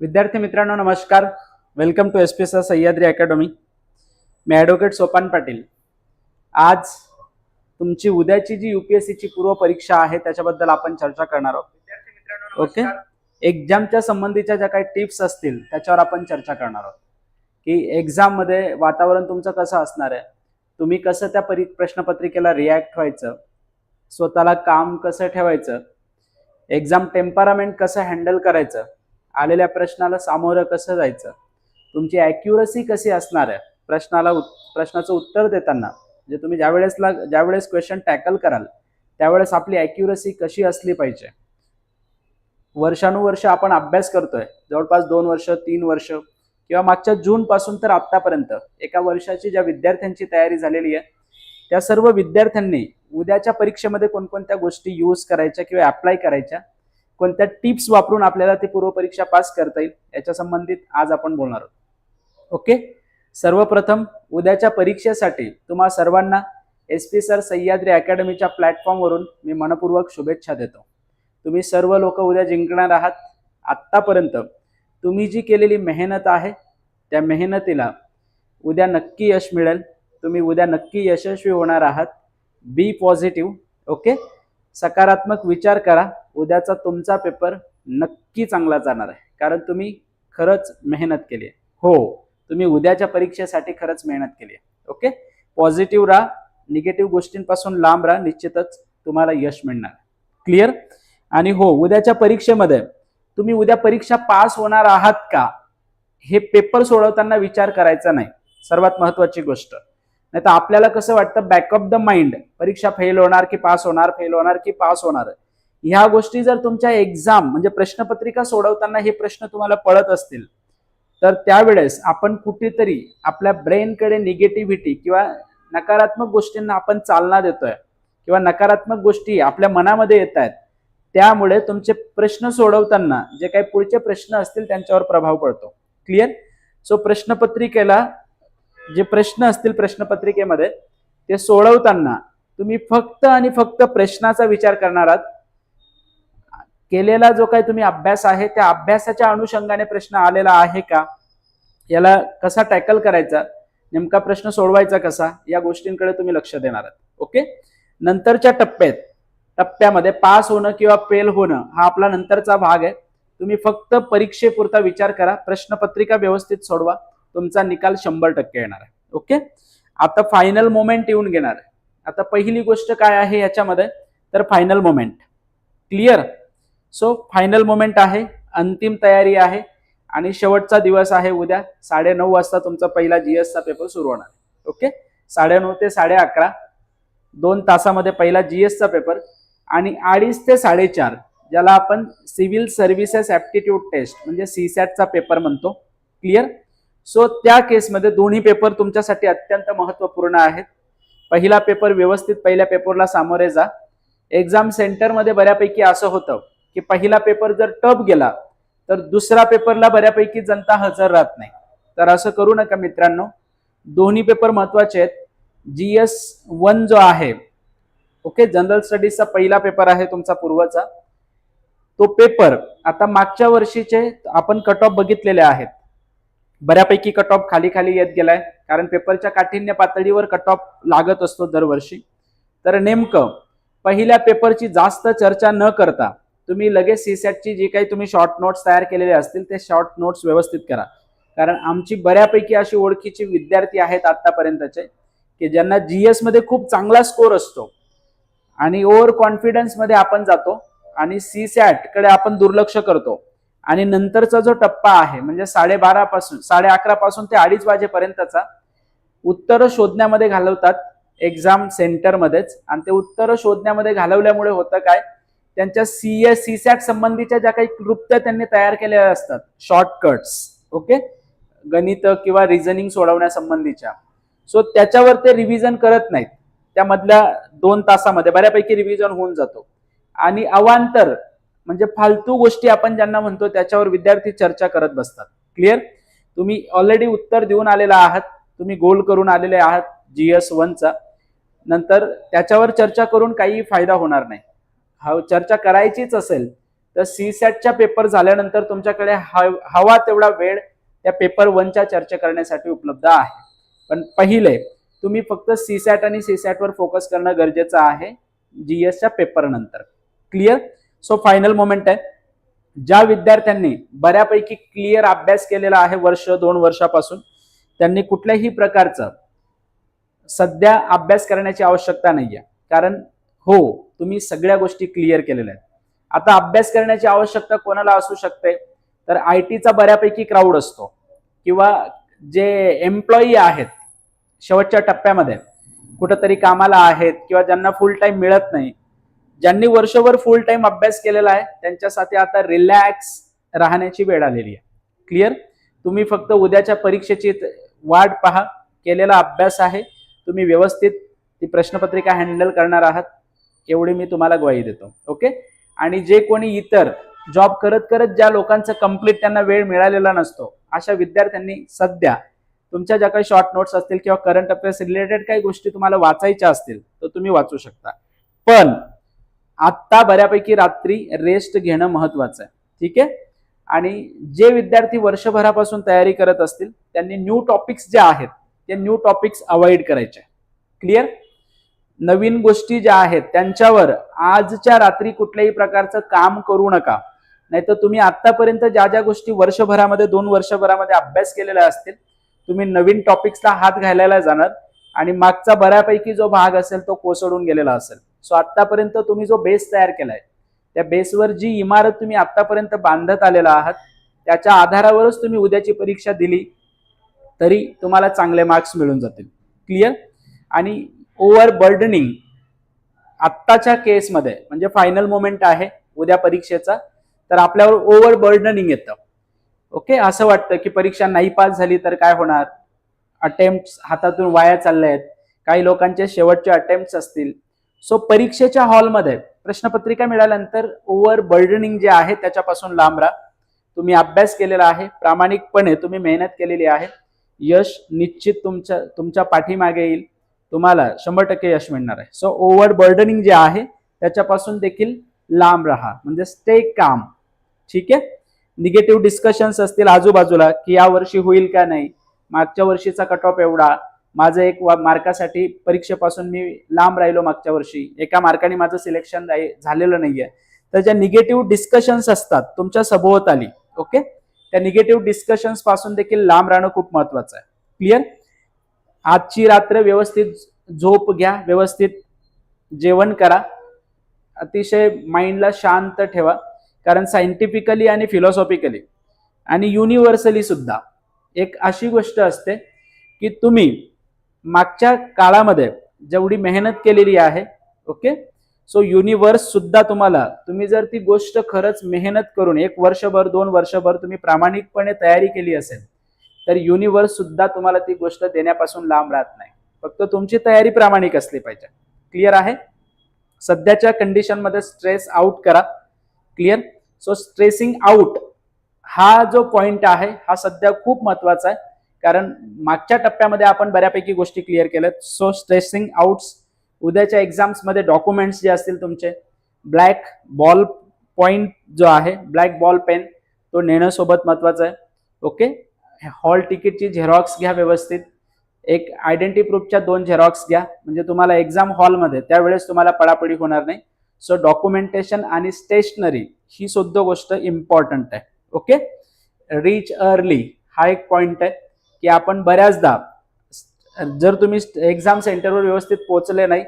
विद्यार्थी मित्रांनो नमस्कार. Welcome to S P S Sahyadri academy me advocate Sopan Patil. आज तुमची उद्याची जी युपीएससीची पूर्व परीक्षा आहे त्याच्याबद्दल आपण चर्चा करणार आहोत. ओके एक्झामच्या संबंधीच्या ज्या काही टिप्स असतील त्याच्यावर आपण चर्चा करणार आहोत. की एक्झाममध्ये वातावरण तुमचं कसं असणार आहे? तुम्ही कसं त्या परी प्रश्नपत्रिकेला रिॲक्ट व्हायचं? स्वतःला काम कसं ठेवायचं? एक्झाम टेम्परामेंट कसं हँडल करायचं? आलेल्या प्रश्नाला सामोरं कसं जायचं? तुमची ॲक्युरसी कशी असणार आहे? प्रश्नाला प्रश्नाचं उत्तर देताना म्हणजे तुम्ही ज्यावेळेसला ज्यावेळेस क्वेश्चन टॅकल कराल त्यावेळेस आपली ॲक्युरसी कशी असली पाहिजे? वर्षानुवर्ष आपण अभ्यास करतोय. जवळपास दोन वर्ष तीन वर्ष किंवा मागच्या जून पासून तर आत्तापर्यंत एका वर्षाची ज्या विद्यार्थ्यांची तयारी झालेली आहे त्या सर्व विद्यार्थ्यांनी उद्याच्या परीक्षेमध्ये कोणकोणत्या गोष्टी यूज करायच्या किंवा अप्लाय करायच्या कोणत्या टिप्स वापरून आपल्याला ती पूर्वपरीक्षा पास करता येईल याच्या संबंधित आज आपण बोलणार आहोत. ओके? सर्वप्रथम उद्याच्या परीक्षेसाठी तुम्हा सर्वांना एस पी सर सह्याद्री अकॅडमीच्या प्लॅटफॉर्मवरून मी मनपूर्वक शुभेच्छा देतो. तुम्ही सर्व लोक उद्या जिंकणार आहात. आत्तापर्यंत तुम्ही जी केलेली मेहनत आहे त्या मेहनतीला उद्या नक्की यश मिळेल. तुम्ही उद्या नक्की यशस्वी होणार आहात. Be positive. ओके? सकारात्मक विचार करा. उद्याचा तुमचा पेपर नक्की चांगला जाणार आहे. कारण तुम्ही खरंच मेहनत केली आहे. हो. तुम्ही उद्याच्या परीक्षेसाठी खरंच मेहनत केली आहे. ओके? पॉझिटिव्ह राहा निगेटिव्ह गोष्टींपासून लांब राहा निश्चितच तुम्हाला यश मिळणार क्लिअर? आणि हो उद्याच्या परीक्षेमध्ये तुम्ही उद्या परीक्षा पास होणार आहात का? हे पेपर सोडवताना विचार करायचा नाही. सर्वात महत्वाची गोष्ट. नाही तर आपल्याला कसं वाटतं बॅकअप द माइंड परीक्षा फेल होणार की पास होणार फेल होणार की पास होणार? ह्या गोष्टी जर तुमच्या एक्झाम म्हणजे प्रश्नपत्रिका सोडवताना हे प्रश्न तुम्हाला पळत असतील तर त्यावेळेस आपण कुठेतरी आपल्या ब्रेनकडे निगेटिव्हिटी किंवा नकारात्मक गोष्टींना आपण चालना देतोय किंवा नकारात्मक गोष्टी आपल्या मनामध्ये येत आहेत त्यामुळे तुमचे प्रश्न सोडवताना जे काही पुढचे प्रश्न असतील त्यांच्यावर प्रभाव पडतो. क्लिअर सो प्रश्नपत्रिकेला जे प्रश्न असतील प्रश्नपत्रिकेमध्ये ते सोडवताना तुम्ही फक्त आणि फक्त प्रश्नाचा विचार करणार आहात केलेला जो काही तुम्ही अभ्यास आहे त्या अभ्यासाच्या अनुषंगाने प्रश्न आलेला आहे का? याला कसा टॅकल करायचा? नेमका प्रश्न सोडवायचा कसा? या गोष्टींकडे तुम्ही लक्ष देणार आहात. ओके? नंतरच्या टप्प्यात टप्प्यामध्ये पास होणं किंवा फेल होणं हा आपला नंतरचा भाग आहे. तुम्ही फक्त परीक्षेपुरता विचार करा प्रश्नपत्रिका व्यवस्थित सोडवा तुमचा निकाल शंभर टक्के येणार आहे. ओके? आता फायनल मोमेंट येऊन घेणार आहे. आता पहिली गोष्ट काय आहे याच्यामध्ये? तर final moment clear so final moment आहे अंतिम तयारी आहे आणि शेवटचा दिवस आहे उद्या साडे नऊ वाजता तुमचा पहिला जीएसचा पेपर सुरू होणार. ओके साडेनऊ ते साडे अकरा दोन तासामध्ये पहिला जीएसचा पेपर आणि अडीच ते साडेचार ज्याला आपण सिव्हिल सर्व्हिसेस ॲप्टिट्यूड टेस्ट म्हणजे सीसॅटचा पेपर म्हणतो. क्लिअर सो त्या केसमध्ये दोन्ही पेपर तुमच्यासाठी अत्यंत महत्त्वपूर्ण आहेत. पहिला पेपर व्यवस्थित पहिल्या पेपरला सामोरे जा. एक्झाम सेंटरमध्ये बऱ्यापैकी असं होतं की पहिला पेपर जर टप गेला तर दुसरा पेपरला बऱ्यापैकी जनता हजर राहत नाही. तर असं करू नका मित्रांनो. दोन्ही पेपर महत्त्वाचे आहेत. जी एस वन जो आहे ओके जनरल स्टडीजचा पहिला पेपर आहे तुमचा पूर्वचा. तो पेपर आता मागच्या वर्षीचे आपण कट ऑफ बघितलेले आहेत. बऱ्यापैकी कट ऑफ खाली खाली येत गेलाय कारण पेपरच्या काठिण्य पातळीवर कट ऑफ लागत असतो दरवर्षी. तर नेमकं पहिल्या पेपरची जास्त चर्चा न करता तुम्ही लगेच सीसॅटची जी काही तुम्ही शॉर्ट नोट्स तयार केलेले असतील ते शॉर्ट नोट्स व्यवस्थित करा. कारण आमची बऱ्यापैकी अशी ओळखीची विद्यार्थी आहेत आतापर्यंतचे की ज्यांना जी मध्ये खूप चांगला स्कोर असतो. आणि ओव्हर कॉन्फिडन्समध्ये आपण जातो आणि सी सॅटकडे आपण दुर्लक्ष करतो. आणि नंतरचा जो टप्पा आहे म्हणजे साडेबारा पासून साडे अकरा पासून ते अडीच वाजेपर्यंतचा उत्तर शोधण्यामध्ये घालवतात एक्झाम सेंटरमध्येच आणि ते उत्तर शोधण्यामध्ये घालवल्यामुळे होतं काय? त्यांच्या सी एस सी सॅट संबंधीच्या ज्या काही कृत्य त्यांनी तयार केलेल्या असतात शॉर्टकट्स ओके गणित किंवा रिझनिंग सोडवण्यासंबंधीच्या सो त्याच्यावर ते रिव्हिजन करत नाहीत. त्यामधल्या दोन तासामध्ये बऱ्यापैकी रिव्हिजन होऊन जातो. आणि अवांतर म्हणजे फालतू गोष्टी आपण ज्यांना म्हणतो त्याच्यावर विद्यार्थी चर्चा करत बसतात. क्लिअर तुम्ही ऑलरेडी उत्तर देऊन आलेला आहात. तुम्ही गोल करून आलेले आहात. जीएस वनचा नंतर त्याच्यावर चर्चा करून काही फायदा होणार नाही. हा चर्चा करायचीच असेल तर सी सॅटच्या पेपर झाल्यानंतर तुमच्याकडे हव- हवा तेवढा वेळ त्या पेपर वनच्या चर्चा करण्यासाठी उपलब्ध आहे. पण पहिले तुम्ही फक्त सी सॅट आणि सी सॅटवर फोकस करणं गरजेचं आहे जीएसच्या पेपर नंतर. क्लिअर सो फायनल मोमेंट आहे. ज्या विद्यार्थ्यांनी बऱ्यापैकी क्लिअर अभ्यास केलेला आहे वर्ष दोन वर्षापासून त्यांनी कुठल्याही प्रकारचं सध्या अभ्यास करण्याची आवश्यकता नाहीये. कारण हो तुम्ही सगळ्या गोष्टी क्लिअर केलेल्या आहेत. आता अभ्यास करण्याची आवश्यकता कोणाला असू शकते? तर आय टीचा बऱ्यापैकी क्राऊड असतो. किंवा जे एम्प्लॉई आहेत शेवटच्या टप्प्यामध्ये कुठंतरी कामाला आहेत किंवा ज्यांना फुल टाइम मिळत नाही ज्यांनी वर्षभर फुल टाइम अभ्यास केलेला आहे त्यांच्यासाठी आता रिलॅक्स राहण्याची वेळ आलेली आहे. क्लिअर तुम्ही फक्त उद्याच्या परीक्षेची वाट पहा. केलेला अभ्यास आहे. तुम्ही व्यवस्थित ती प्रश्नपत्रिका हँडल करणार आहात. एवढी मी तुम्हाला ग्वाही देतो ओके आणि जे कोणी इतर जॉब करत करत ज्या लोकांचं कंप्लीट त्यांना वेळ मिळालेला नसतो अशा विद्यार्थ्यांनी सध्या तुमच्या ज्या काही शॉर्ट नोट्स असतील किंवा करंट अफेअर्स रिलेटेड काही गोष्टी तुम्हाला वाचायच्या असतील तर तुम्ही वाचू शकता. पण आत्ता बऱ्यापैकी रात्री रेस्ट घेणं महत्वाचं आहे ठीक आहे? आणि जे विद्यार्थी वर्षभरापासून तयारी करत असतील त्यांनी न्यू टॉपिक्स जे आहेत ते न्यू टॉपिक्स अवॉइड करायचे. क्लिअर नवीन गोष्टी ज्या आहेत त्यांच्यावर आजच्या रात्री कुठल्याही प्रकारचं काम करू नका. नाहीतर तुम्ही आतापर्यंत ज्या ज्या गोष्टी वर्षभरामध्ये दोन वर्षभरामध्ये अभ्यास केलेल्या असतील तुम्ही नवीन टॉपिक्सला हात घालायला जाणार आणि मागचा बऱ्यापैकी जो भाग असेल तो कोसळून गेलेला असेल. सो आतापर्यंत तुम्ही जो बेस तयार केलाय त्या बेसवर जी इमारत तुम्ही आतापर्यंत बांधत आलेला आहात त्याच्या आधारावरच तुम्ही उद्याची परीक्षा दिली तरी तुम्हाला चांगले मार्क्स मिळून जातील. क्लिअर? आणि ओव्हर बर्डनिंग आत्ताच्या केसमध्ये म्हणजे फायनल मोमेंट आहे उद्या परीक्षेचा तर आपल्यावर ओव्हर बर्डनिंग येतं. ओके? असं वाटतं की परीक्षा नाही पास झाली तर काय होणार? अटेम्प्ट हातातून वाया चालले आहेत काही लोकांचे शेवटचे अटेम्प्ट असतील. सो परीक्षेच्या हॉलमध्ये प्रश्नपत्रिका मिळाल्यानंतर ओव्हर बर्डनिंग जे आहे त्याच्यापासून लांब राहा. तुम्ही अभ्यास केलेला आहे प्रामाणिकपणे तुम्ही मेहनत केलेली आहे. यश निश्चित तुमच्या तुमच्या पाठीमागे येईल. तुम्हाला शंभर टक्के यश मिळणार आहे. सो ओव्हर बर्डनिंग जे आहे त्याच्यापासून देखील लांब राहा. म्हणजे स्टे काम ठीक आहे? निगेटिव्ह डिस्कशन्स असतील आजूबाजूला की या वर्षी होईल का नाही? मागच्या वर्षीचा कट ऑफ एवढा. माझं एक मार्कासाठी परीक्षेपासून मी लांब राहिलो मागच्या वर्षी. एका मार्काने माझं सिलेक्शन झालेलं नाहीये. तर ज्या निगेटिव्ह डिस्कशन्स असतात तुमच्या सभोवताली ओके त्या निगेटिव्ह डिस्कशन्सपासून देखील लांब राहणं खूप महत्वाचं आहे. क्लिअर आजची रात्र व्यवस्थित झोप घ्या व्यवस्थित जेवण करा. अतिशय माइंडला शांत ठेवा. कारण सायंटिफिकली आणि फिलॉसॉफिकली आणि युनिव्हर्सली सुद्धा एक अशी गोष्ट असते की तुम्ही मागच्या काळामध्ये जेवढी मेहनत केलेली आहे ओके सो युनिव्हर्स सुद्धा तुम्हाला तुम्ही जर ती गोष्ट खरंच मेहनत करून एक वर्षभर दोन वर्षभर तुम्ही प्रामाणिकपणे तयारी केली असेल तर युनिव्हर्स सुद्धा तुम्हाला ती गोष्ट देण्यापासून लांब राहत नाही. फक्त तुमची तयारी प्रामाणिक असली पाहिजे. क्लिअर आहे? सध्याच्या कंडिशनमध्ये स्ट्रेस आउट करा. क्लिअर सो स्ट्रेसिंग आउट हा जो पॉइंट आहे हा सध्या खूप महत्त्वाचा आहे. कारण मागच्या टप्प्यामध्ये आपण बऱ्यापैकी गोष्टी क्लिअर केल्यात. सो स्ट्रेसिंग आउट्स उद्याच्या एक्झाम्समध्ये डॉक्युमेंट्स जे असतील तुमचे ब्लॅक बॉल पॉइंट जो आहे ब्लॅक बॉल पेन तो नेण्यासोबत महत्त्वाचा आहे. ओके हॉल तिकीटची झेरॉक्स घ्या व्यवस्थित. एक आयडेंटिटी प्रूफच्या दोन झेरॉक्स घ्या. म्हणजे तुम्हाला एक्झाम हॉलमध्ये त्यावेळेस तुम्हाला पडापडी होणार नाही. सो डॉक्युमेंटेशन आणि स्टेशनरी ही सुद्धा गोष्ट इम्पॉर्टंट आहे. ओके रीच अर्ली हा एक पॉइंट आहे की आपण बऱ्याचदा जर तुम्ही एक्झाम सेंटरवर व्यवस्थित पोहोचले नाही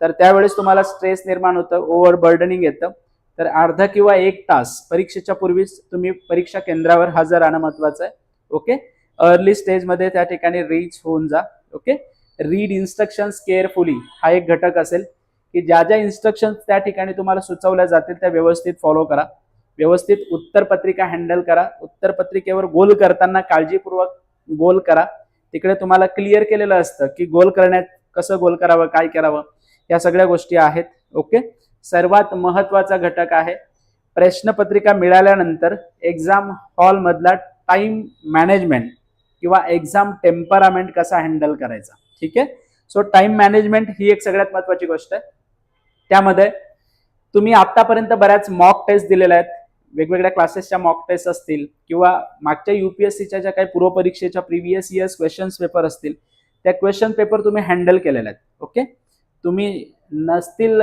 तर त्यावेळेस तुम्हाला स्ट्रेस निर्माण होतं ओव्हर बर्डनिंग येतं. तर अर्धा किंवा एक तास परीक्षेच्या पूर्वीच तुम्ही परीक्षा केंद्रावर हजर राहणं महत्वाचं आहे. ओके? अर्ली स्टेजमध्ये त्या ठिकाणी रीच होऊन जा ओके? रीड इन्स्ट्रक्शन्स केअरफुली हा एक घटक असेल की ज्या ज्या इन्स्ट्रक्शन्स त्या ठिकाणी तुम्हाला सुचवल्या जातील त्या व्यवस्थित फॉलो करा. व्यवस्थित उत्तरपत्रिका हँडल करा. उत्तरपत्रिकेवर गोल करताना काळजीपूर्वक गोल करा. तिकडे तुम्हाला क्लिअर केलेलं असतं की गोल करण्यात कसं गोल करावं काय करावं या सगळ्या गोष्टी आहेत ओके? सर्वात महत्त्वाचा घटक आहे प्रश्नपत्रिका मिळाल्यानंतर एक्झाम हॉलमधला टाइम मॅनेजमेंट किंवा एक्झाम टेम्परामेंट कसा हँडल करायचा ठीक आहे? सो टाइम मॅनेजमेंट ही एक सगळ्यात महत्वाची गोष्ट आहे. त्यामध्ये तुम्ही आतापर्यंत बऱ्याच मॉक टेस्ट दिलेल्या आहेत. वेगवेगळ्या क्लासेसच्या मॉक टेस्ट असतील किंवा मागच्या युपीएससीच्या ज्या काही पूर्वपरीक्षेच्या प्रिव्हियस इयर्स क्वेश्चन्स पेपर असतील त्या क्वेश्चन पेपर तुम्ही हँडल केलेले आहेत ओके तुम्ही नसतील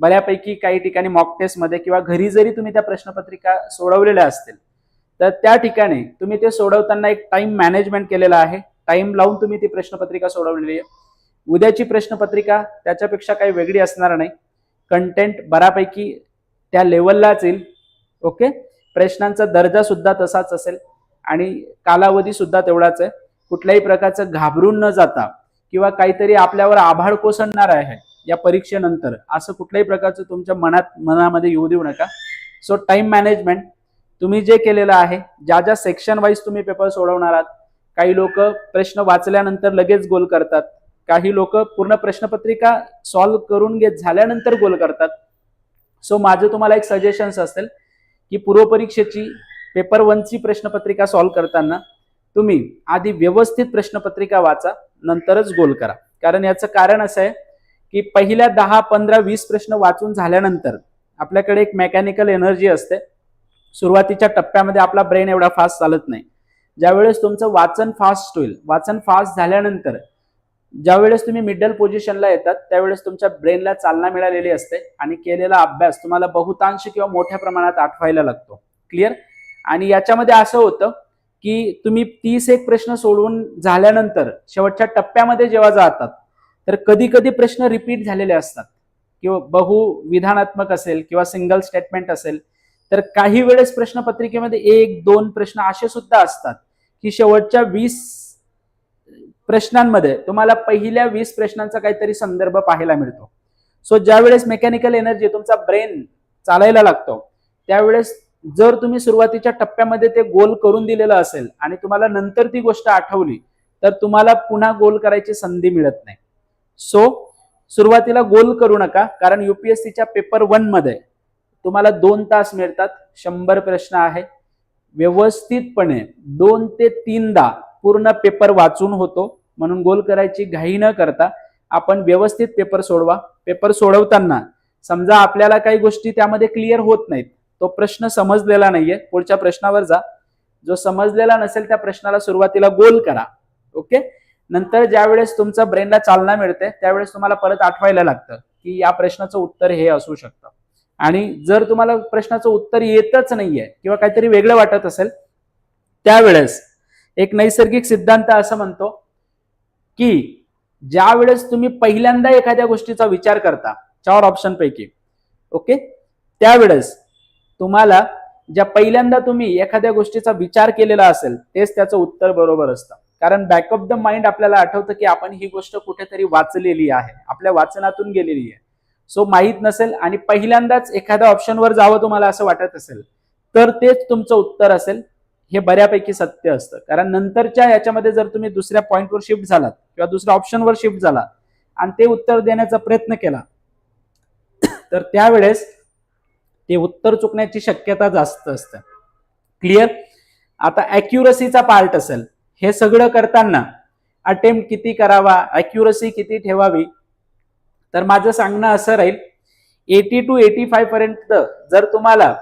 बऱ्यापैकी काही ठिकाणी मॉक टेस्टमध्ये किंवा घरी जरी तुम्ही त्या प्रश्नपत्रिका सोडवलेल्या असतील तर त्या ठिकाणी तुम्ही ते सोडवताना एक टाइम मॅनेजमेंट केलेला आहे. टाइम लावून तुम्ही ती प्रश्नपत्रिका सोडवलेली आहे. उद्याची प्रश्नपत्रिका त्याच्यापेक्षा काही वेगळी असणार नाही. कंटेंट बऱ्यापैकी त्या लेवललाच येईल ओके प्रश्नांचा दर्जा सुद्धा तसाच असेल. आणि कालावधी सुद्धा तेवढाच आहे. कुठल्याही प्रकारचं घाबरून न जाता किंवा काहीतरी आपल्यावर आभाळ कोसळणार आहे या परीक्षेनंतर असं कुठल्याही प्रकारचं तुमच्या मनात मनामध्ये येऊ देऊ नका. सो टाइम मॅनेजमेंट तुम्ही जे केलेलं आहे ज्या ज्या सेक्शन वाईज तुम्ही पेपर सोडवणार आहात काही लोक प्रश्न वाचल्यानंतर लगेच गोल करतात. काही लोक पूर्ण प्रश्नपत्रिका सॉल्व्ह करून घेत झाल्यानंतर गोल करतात. सो माझं तुम्हाला एक सजेशन्स असेल की पूर्वपरीक्षेची पेपर वनची प्रश्नपत्रिका सॉल्व्ह करताना तुम्ही आधी व्यवस्थित प्रश्नपत्रिका वाचा नंतरच गोल करा. कारण याचं कारण असं आहे की पहिल्या दहा पंधरा वीस प्रश्न वाचून झाल्यानंतर आपल्याकडे एक मेकॅनिकल एनर्जी असते. सुरुवातीच्या टप्प्यामध्ये आपला ब्रेन एवढा फास्ट चालत नाही. ज्यावेळेस तुमचं वाचन फास्ट होईल वाचन फास्ट झाल्यानंतर ज्यावेळेस तुम्ही मिडल पोझिशनला येतात त्यावेळेस तुमच्या ब्रेनला चालना मिळालेली असते आणि केलेला अभ्यास तुम्हाला बहुतांश किंवा मोठ्या प्रमाणात आठवायला लागतो. क्लिअर आणि याच्यामध्ये असं होतं की तुम्ही तीस एक प्रश्न सोडवून झाल्यानंतर शेवटच्या टप्प्यामध्ये जेव्हा जातात तर कधी कधी प्रश्न रिपीट झालेले असतात. किंवा बहु विधानात्मक असेल किंवा सिंगल स्टेटमेंट असेल तर काही वेळेस प्रश्नपत्रिकेमध्ये एक दोन प्रश्न असे सुद्धा असतात की शेवटच्या वीस प्रश्नांमध्ये तुम्हाला पहिल्या वीस प्रश्नांचा काहीतरी संदर्भ पाहायला मिळतो. सो ज्यावेळेस मेकॅनिकल एनर्जी तुमचा ब्रेन चालायला लागतो त्यावेळेस जर तुम्ही सुरुवातीच्या टप्प्यामध्ये ते गोल करून दिलेलं असेल आणि तुम्हाला नंतर ती गोष्ट आठवली तर तुम्हाला पुन्हा गोल करायची संधी मिळत नाही. सो सुरुवातीला गोल करू नका कारण युपीएससीच्या पेपर वनमध्ये तुम्हाला दोन तास मिळतात. शंभर प्रश्न आहे. व्यवस्थितपणे दोन ते तीनदा पूर्ण पेपर वाचून होतो. म्हणून गोल करायची घाई न करता आपण व्यवस्थित पेपर सोडवा. पेपर सोडवताना समजा आपल्याला काही गोष्टी त्यामध्ये क्लिअर होत नाहीत. तो प्रश्न समजलेला नाहीये. पुढच्या प्रश्नावर जा. जो समजलेला नसेल त्या प्रश्नाला सुरुवातीला गोल करा. ओके? नंतर ज्या वेळेस तुमच्या ब्रेनला चालना मिळते त्यावेळेस तुम्हाला परत आठवायला लागतं की या प्रश्नाचं उत्तर हे असू शकतं. आणि जर तुम्हाला प्रश्नाचं उत्तर येतच नाहीये किंवा काहीतरी वेगळं वाटत असेल त्यावेळेस एक नैसर्गिक सिद्धांत असं म्हणतो की ज्या वेळेस तुम्ही पहिल्यांदा एखाद्या गोष्टीचा विचार करता चार ऑप्शन पैकी ओके त्यावेळेस तुम्हाला ज्या पहिल्यांदा तुम्ही एखाद्या गोष्टीचा विचार केलेला असेल तेच त्याचं उत्तर बरोबर असतं. कारण बॅक ऑफ द माइंड आपल्याला आठवतं की आपण ही गोष्ट कुठेतरी वाचलेली आहे आपल्या वाचनातून गेलेली आहे. सो माहीत नसेल आणि पहिल्यांदाच एखाद्या ऑप्शनवर जावं तुम्हाला असं वाटत असेल तर तेच तुमचं उत्तर असेल. हे बऱ्यापैकी सत्य असतं. कारण नंतरच्या याच्यामध्ये जर तुम्ही दुसऱ्या पॉईंटवर शिफ्ट झालात किंवा दुसऱ्या ऑप्शनवर शिफ्ट झाला आणि ते उत्तर देण्याचा प्रयत्न केला तर त्यावेळेस ते उत्तर चुकण्याची शक्यता जास्त असते. क्लिअर आता अॅक्युरसीचा पार्ट असेल. हे सगळं करताना अटेम्प्ट किती करावा अॅक्युरसी किती ठेवावी तर माझं सांगणं असं राहील एटी टू एटी फाय पर्यंत जर तुम्हाला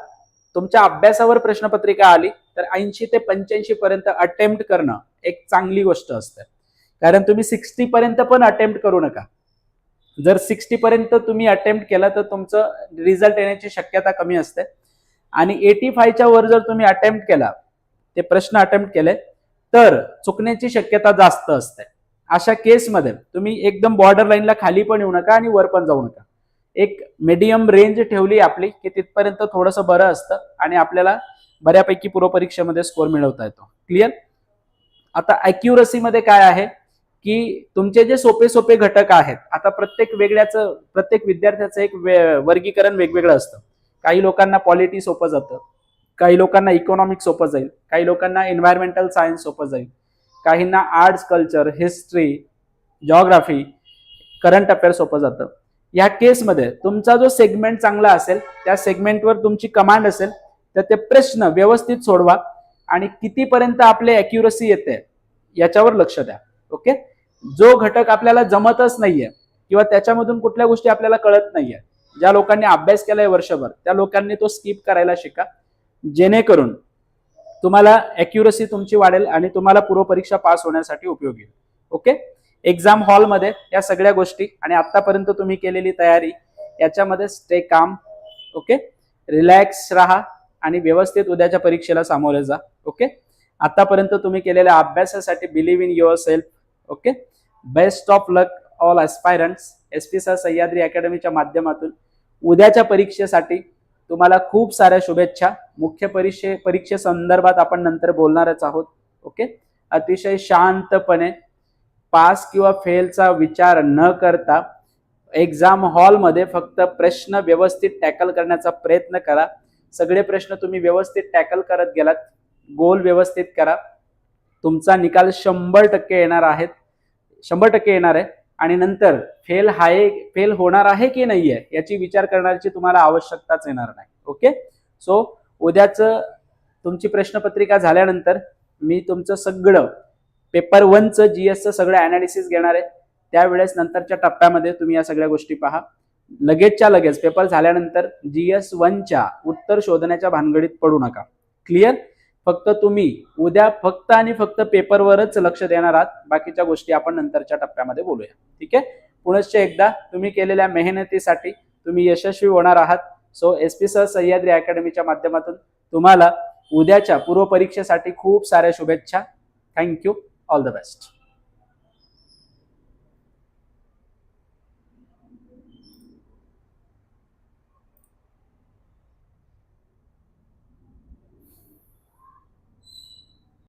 तुमच्या अभ्यासावर प्रश्नपत्रिका आली तर ऐंशी ते पंच्याऐंशी पर्यंत अटेम्प्ट करणं एक चांगली गोष्ट असते. कारण तुम्ही सिक्स्टी पर्यंत पण अटेम्प्ट करू नका. जर सिक्स्टी पर्यंत तुम्ही अटेम्प्ट केला तर तुमचं रिझल्ट येण्याची शक्यता कमी असते. आणि एटी फायच्या वर जर तुम्ही अटेम्प्ट केला ते प्रश्न अटेम्प्ट केले तर चुकण्याची शक्यता जास्त असते. अशा केसमध्ये तुम्ही एकदम बॉर्डर लाईनला खाली पण येऊ नका आणि वर पण जाऊ नका. एक मीडियम रेंज ठेवली आपली की तिथपर्यंत थोडंसं बरं असतं आणि आपल्याला बऱ्यापैकी पूर्वपरीक्षेमध्ये स्कोर मिळवता येतो. क्लिअर आता अॅक्युरसीमध्ये काय आहे? की तुमचे जे सोपे सोपे घटक आहेत आता प्रत्येक वेगळ्याचं प्रत्येक विद्यार्थ्याचं एक वे- वर्गीकरण वेगवेगळं असतं. काही लोकांना पॉलिटी सोपं जातं काही लोकांना इकॉनॉमिक्स सोपं जाईल काही लोकांना एन्व्हायरमेंटल सायन्स सोपं जाईल. काहींना arts culture history geography current affair सोपं जातं. या केसमध्ये तुमचा जो सेगमेंट चांगला असेल त्या सेगमेंटवर तुमची कमांड असेल तर ते प्रश्न व्यवस्थित सोडवा आणि कितीपर्यंत आपले अॅक्युरसी येते याच्यावर लक्ष द्या. ओके जो घटक आपल्याला जमतच नाहीये किंवा त्याच्यामधून कुठल्या गोष्टी आपल्याला कळत नाहीये ज्या लोकांनी अभ्यास केलाय वर्षभर त्या लोकांनी तो स्किप करायला शिका. जेणेकरून तुम्हाला अॅक्युरसी तुमची वाढेल आणि तुम्हाला पूर्वपरीक्षा पास होण्यासाठी उपयोगी ओके एक्झाम हॉलमध्ये या सगळ्या गोष्टी आणि आतापर्यंत तुम्ही केलेली तयारी याच्यामध्ये स्टे काम ओके रिलॅक्स राहा आणि व्यवस्थित उद्याच्या परीक्षेला सामोरे जा ओके आतापर्यंत तुम्ही केलेल्या अभ्यासासाठी believe in yourself okay best of luck all aspirants S P sir Sahyadri अकॅडमीच्या माध्यमातून उद्याच्या परीक्षेसाठी तुम्हाला खूप साऱ्या शुभेच्छा. मुख्य परीक्षे परीक्षेसंदर्भात आपण नंतर बोलणारच आहोत. ओके? अतिशय शांतपणे पास किंवा फेलचा विचार न करता एक्झाम हॉलमध्ये फक्त प्रश्न व्यवस्थित टॅकल करण्याचा प्रयत्न करा. सगळे प्रश्न तुम्ही व्यवस्थित टॅकल करत गेलात. गोल व्यवस्थित करा. तुमचा निकाल शंभर टक्के येणार आहेत. शंभर टक्के येणार आहे. आणि नंतर फेल आहे फेल होणार आहे की नाही आहे याची विचार करण्याची तुम्हाला आवश्यकताच येणार नाही. ओके सो उद्याचं तुमची प्रश्नपत्रिका झाल्यानंतर मी तुमचं सगळं पेपर वनचं जी एसचं सगळं अनालिसिस घेणार आहे. त्यावेळेस नंतरच्या टप्प्यामध्ये तुम्ही या सगळ्या गोष्टी पहा. लगेचच्या लगेच पेपर झाल्यानंतर जी एस वनच्या उत्तर शोधण्याच्या भानगडीत पडू नका. क्लिअर फक्त तुम्ही उद्या फक्त आणि फक्त पेपरवरच लक्ष देणार आहात. बाकीच्या गोष्टी आपण नंतरच्या टप्प्यामध्ये बोलूया. ठीक आहे? पुनश्च एकदा तुम्ही केलेल्या मेहनतीसाठी तुम्ही यशस्वी होणार आहात. So S P sir Sahyadri अकॅडमीच्या माध्यमातून तुम्हाला उद्याच्या पूर्वपरीक्षेसाठी खूप साऱ्या शुभेच्छा. Thank you all the best